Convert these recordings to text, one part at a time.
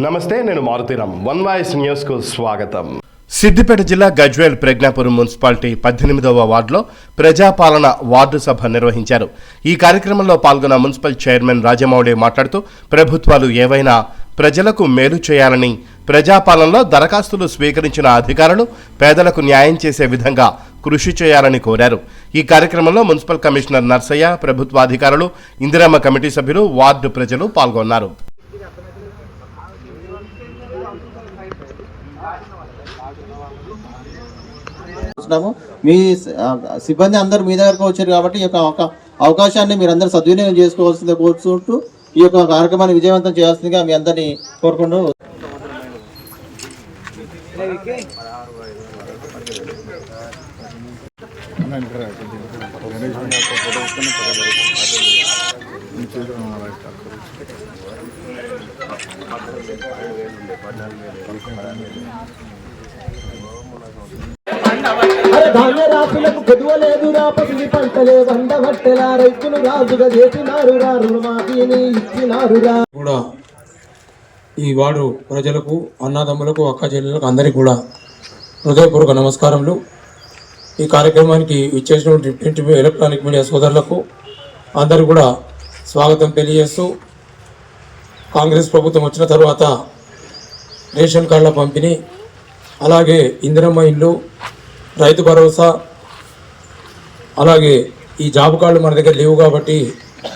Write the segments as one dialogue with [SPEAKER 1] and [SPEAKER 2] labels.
[SPEAKER 1] నమస్తే నేను Maruthi Ram one voice న్యూస్కు స్వాగతం.
[SPEAKER 2] సిద్దిపేట జిల్లా గజ్వేల్ ప్రజ్ఞాపురం మున్సిపాలిటీ పద్దెనిమిదవ వార్డులో ప్రజాపాలన వార్డు సభ నిర్వహించారు. ఈ కార్యక్రమంలో పాల్గొన్న మున్సిపల్ చైర్మన్ రాజమౌళి మాట్లాడుతూ ప్రభుత్వాలు ఏవైనా ప్రజలకు మేలు చేయాలని ప్రజాపాలనలో దరఖాస్తులు స్వీకరించిన అధికారులు పేదలకు న్యాయం చేసే విధంగా కృషి చేయాలని కోరారు. ఈ కార్యక్రమంలో మున్సిపల్ కమిషనర్ నర్సయ్య ప్రభుత్వ అధికారులు ఇందిరమ్మ కమిటీ సభ్యులు వార్డు ప్రజలు పాల్గొన్నారు.
[SPEAKER 3] చూస్తున్నాము మీ సిబ్బంది అందరూ మీ దగ్గరకు వచ్చారు కాబట్టి ఈ యొక్క అవకా- అవకాశాన్ని మీరు అందరూ సద్వినియోగం చేసుకోవాల్సిందే కోరుకుంటూ ఈ యొక్క కార్యక్రమాన్ని విజయవంతం చేయాల్సిందిగా మీ అందరినీ కోరుకుంటూ
[SPEAKER 4] అరే ధాన్య రాసులకు కొదువ లేదు రా పసిడి పంటలే వండబట్టెలా రైతులు రాజుగా చేసినారు రా రుణమాఫీని ఇచ్చినారు రా.
[SPEAKER 5] కూడా ఈ వాడు ప్రజలకు అన్నదమ్ములకు అక్క చెల్లెలకు అందరికీ కూడా హృదయపూర్వక నమస్కారములు. ఈ కార్యక్రమానికి ఇచ్చేసిన ప్రింట్ ఎలక్ట్రానిక్ మీడియా సోదరులకు అందరూ కూడా స్వాగతం తెలియజేస్తూ కాంగ్రెస్ ప్రభుత్వం వచ్చిన తర్వాత రేషన్ కార్డుల పంపిణీ అలాగే ఇందిరమ్మ ఇల్లు రైతు భరోసా అలాగే ఈ జాబ్ కార్డులు మన దగ్గర లేవు కాబట్టి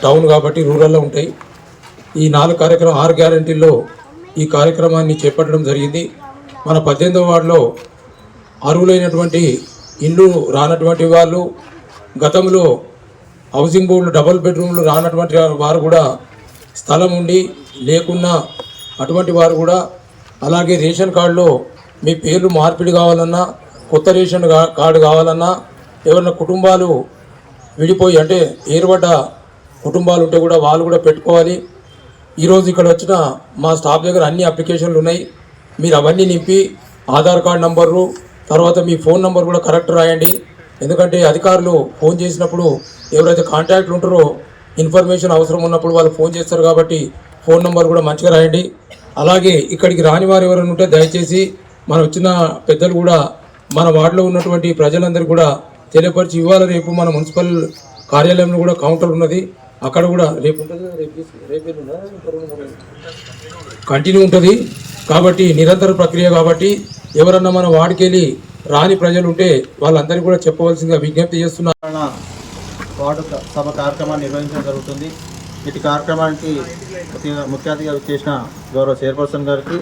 [SPEAKER 5] టౌన్ కాబట్టి రూరల్లో ఉంటాయి. ఈ నాలుగు కార్యక్రమం ఆరు గ్యారంటీల్లో ఈ కార్యక్రమాన్ని చేపట్టడం జరిగింది. మన పద్దెనిమిదవ వార్డులో అర్హులైనటువంటి ఇల్లు రానటువంటి వాళ్ళు గతంలో హౌసింగ్ బోర్డులు డబుల్ బెడ్రూమ్లు రానటువంటి వారు కూడా స్థలం ఉండి లేకున్నా అటువంటి వారు కూడా అలాగే రేషన్ కార్డులో మీ పేర్లు మార్పిడి కావాలన్నా కొత్త రేషన్ కార్డు కావాలన్నా ఎవరైనా కుటుంబాలు విడిపోయి అంటే ఏర్పడ్డ కుటుంబాలు ఉంటే కూడా వాళ్ళు కూడా పెట్టుకోవాలి. ఈరోజు ఇక్కడ వచ్చిన మా స్టాఫ్ దగ్గర అన్ని అప్లికేషన్లు ఉన్నాయి. మీరు అవన్నీ నింపి ఆధార్ కార్డు నంబరు తర్వాత మీ ఫోన్ నంబర్ కూడా కరెక్ట్ రాయండి. ఎందుకంటే అధికారులు ఫోన్ చేసినప్పుడు ఎవరైతే కాంటాక్ట్లు ఉంటారో ఇన్ఫర్మేషన్ అవసరం ఉన్నప్పుడు వాళ్ళు ఫోన్ చేస్తారు కాబట్టి ఫోన్ నంబర్ కూడా మంచిగా రాయండి. అలాగే ఇక్కడికి రాని వారు ఎవరైనా ఉంటే దయచేసి మన వచ్చిన పెద్దలు కూడా మన వార్డులో ఉన్నటువంటి ప్రజలందరూ కూడా తెలియపరిచి ఇవాళ రేపు మన మున్సిపల్ కార్యాలయంలో కూడా కౌంటర్ ఉన్నది. అక్కడ కూడా రేపు ఉంటుంది? రేపు కంటిన్యూ ఉంటుంది. కాబట్టి నిరంతర ప్రక్రియ కాబట్టి ఎవరన్నా మన వార్డుకెళ్ళి రాని ప్రజలు ఉంటే వాళ్ళందరికీ కూడా చెప్పవలసిందిగా విజ్ఞప్తి
[SPEAKER 3] చేస్తున్నారు వార్డు సభ కార్యక్రమాన్ని నిర్వహించడం జరుగుతుంది. ఇటు కార్యక్రమానికి ముఖ్య- ముఖ్య అతిథిగా చేసిన గౌరవ చైర్పర్సన్ గారికి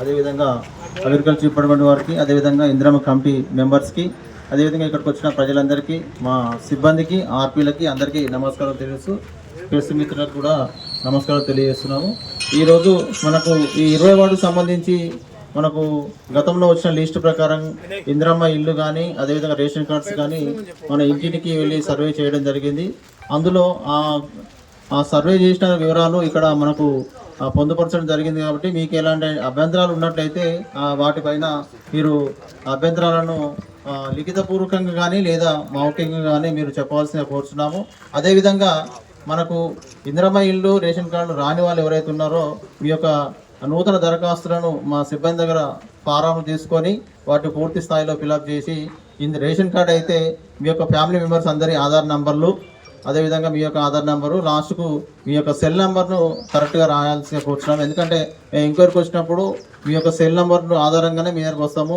[SPEAKER 3] అదేవిధంగా అగ్రికల్చర్ డిపార్ట్మెంట్ వారికి అదేవిధంగా ఇందిరమ్మ కమిటీ మెంబర్స్కి అదేవిధంగా ఇక్కడికి వచ్చిన ప్రజలందరికీ మా సిబ్బందికి ఆర్పీలకి అందరికీ నమస్కారం తెలుసు ప్రెస్ మిత్రులకు కూడా నమస్కారం తెలియజేస్తున్నాము. ఈరోజు మనకు ఈ ఇరవై వార్డుకు సంబంధించి మనకు గతంలో వచ్చిన లిస్ట్ ప్రకారం ఇందిరమ్మ ఇల్లు కానీ అదేవిధంగా రేషన్ కార్డ్స్ కానీ మన ఇంటికి వెళ్ళి సర్వే చేయడం జరిగింది. అందులో ఆ సర్వే చేసిన వివరాలు ఇక్కడ మనకు పొందుపరచడం జరిగింది కాబట్టి మీకు ఎలాంటి అభ్యంతరాలు ఉన్నట్లయితే వాటిపైన మీరు అభ్యంతరాలను లిఖితపూర్వకంగా కానీ లేదా మౌఖికంగా కానీ మీరు చెప్పవలసిన కోరుచున్నాము. అదేవిధంగా మనకు ఇందిరమ్మ ఇల్లు రేషన్ కార్డు రాని వాళ్ళు ఎవరైతే ఉన్నారో మీ యొక్క నూతన దరఖాస్తులను మా సిబ్బంది దగ్గర ఫారాలు తీసుకొని వాటిని పూర్తి స్థాయిలో ఫిలప్ చేసి ఇందు రేషన్ కార్డు అయితే మీ యొక్క ఫ్యామిలీ మెంబర్స్ అందరి ఆధార్ నంబర్లు అదేవిధంగా మీ యొక్క ఆధార్ నెంబరు లాస్ట్కు మీ యొక్క సెల్ నెంబర్ను కరెక్ట్గా రాయాల్సిందిగా కూర్చున్నాం ఎందుకంటే మేము ఎంక్వైరీకి వచ్చినప్పుడు మీ యొక్క సెల్ నెంబర్ను ఆధారంగానే మీ దగ్గరకు వస్తాము.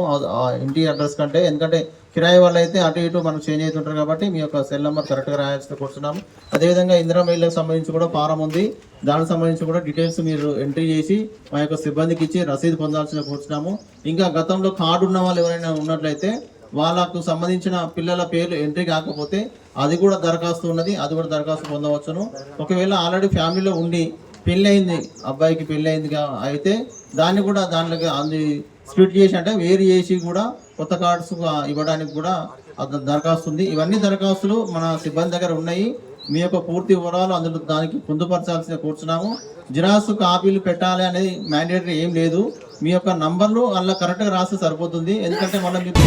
[SPEAKER 3] ఇంటి అడ్రస్ కంటే. ఎందుకంటే కిరాయి వాళ్ళు అయితే అటు ఇటు మనం చేంజ్ అవుతుంటారు కాబట్టి మీ యొక్క సెల్ నెంబర్ కరెక్ట్గా రాయాల్సి కూర్చున్నాము అదేవిధంగా ఇందిరా మహిళలకు సంబంధించి కూడా ఫారం ఉంది. దానికి సంబంధించి కూడా డీటెయిల్స్ మీరు ఎంట్రీ చేసి మా యొక్క సిబ్బందికి ఇచ్చి రసీదు పొందాల్సిన కూర్చున్నాము ఇంకా గతంలో కార్డు ఉన్న వాళ్ళు ఎవరైనా ఉన్నట్లయితే వాళ్ళకు సంబంధించిన పిల్లల పేర్లు ఎంట్రీ కాకపోతే అది కూడా దరఖాస్తు ఉన్నది అది కూడా దరఖాస్తు పొందవచ్చును. ఒకవేళ ఆల్రెడీ ఫ్యామిలీలో ఉండి పెళ్ళయింది అబ్బాయికి పెళ్ళయిందిగా అయితే దాన్ని కూడా దాంట్లోకి అది స్ప్లిట్ చేసి అంటే వేరు చేసి కూడా కొత్త కార్డ్స్ ఇవ్వడానికి కూడా దరఖాస్తు ఉంది. ఇవన్నీ దరఖాస్తులు మన సిబ్బంది దగ్గర ఉన్నాయి. మీ యొక్క పూర్తి వివరాలు అందులో దానికి పొందుపరచాల్సిన కూర్చున్నాము. జిరాక్స్ కాపీలు పెట్టాలి అనేది మ్యాండేటరీ ఏం లేదు. మీ యొక్క నంబర్లు అలా కరెక్ట్గా రాస్తే సరిపోతుంది. ఎందుకంటే మళ్ళీ మీకు